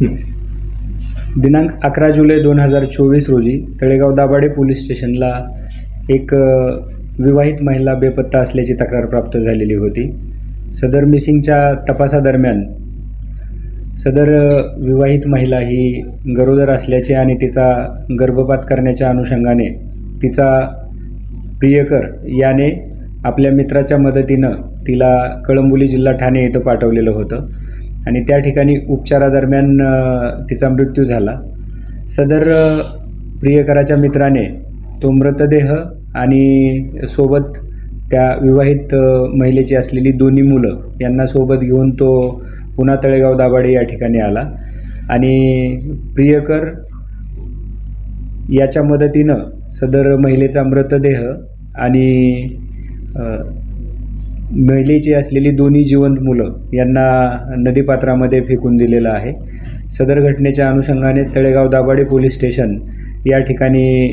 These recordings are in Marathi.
दिनांक अकरा जुलै दोन हजार चोवीस रोजी तळेगाव दाभाडे पोलीस स्टेशनला एक विवाहित महिला बेपत्ता असल्याची तक्रार प्राप्त झालेली होती. सदर मिसिंगच्या तपासादरम्यान सदर विवाहित महिला ही गरोदर असल्याचे आणि तिचा गर्भपात करण्याच्या अनुषंगाने तिचा प्रियकर याने आपल्या मित्राच्या मदतीनं तिला कळंबोली जिल्हा ठाणे येथं पाठवलेलं होतं. आणि त्या ठिकाणी उपचारादरम्यान तिचा मृत्यू झाला. सदर प्रियकराच्या मित्राने तो मृतदेह आणि सोबत त्या विवाहित महिलेची असलेली दोन्ही मुलं यांना सोबत घेऊन तो पुन्हा तळेगाव दाभाडे या ठिकाणी आला. आणि प्रियकर याच्या मदतीनं सदर महिलेचा मृतदेह आणि महिलेची असलेली दोन्ही जिवंत मुलं यांना नदीपात्रामध्ये फेकून दिलेलं आहे. सदर घटनेच्या अनुषंगाने तळेगाव दाभाडे पोलीस स्टेशन या ठिकाणी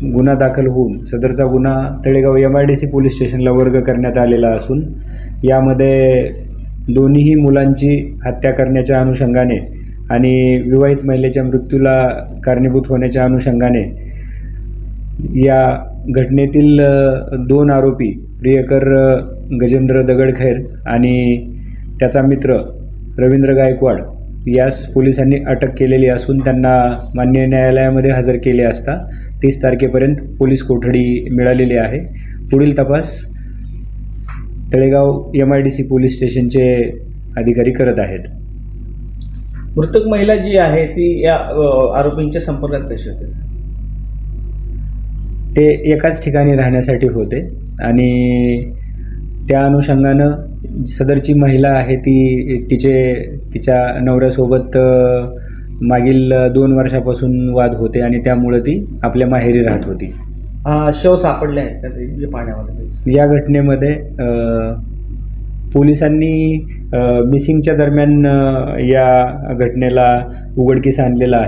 गुन्हा दाखल होऊन सदरचा गुन्हा Talegaon M I D C police स्टेशनला वर्ग करण्यात आलेला असून यामध्ये दोन्हीही मुलांची हत्या करण्याच्या अनुषंगाने आणि विवाहित महिलेच्या मृत्यूला कारणीभूत होण्याच्या अनुषंगाने या घटनेतील दोन आरोपी प्रियकर गजेंद्र दगडखैर आणि त्याचा मित्र रवींद्र गायकवाड यास पोलिसांनी अटक केलेली असून त्यांना मान्य न्यायालयामध्ये हजर केले असता तीस तारखेपर्यंत पोलीस कोठडी मिळालेली आहे. पुढील तपास Talegaon M I D C police स्टेशनचे अधिकारी करत आहेत. मृतक महिला जी आहे ती या आरोपींच्या संपर्कात कशी होते? ते एकाच ठिकाणी राहण्यासाठी होते. आणि त्या अनुषंगानं सदरची महिला आहे ती तिचे तिच्या नवऱ्यासोबत मागील दोन वर्षापासून वाद होते आणि त्यामुळं ती आपल्या माहेरी राहत होती. शव सापडले आहेत का ते म्हणजे पाण्यामध्ये? या घटनेमध्ये पोलिसांनी मिसिंगच्या दरम्यान या घटनेला उघडकीस आणलेलं आहे.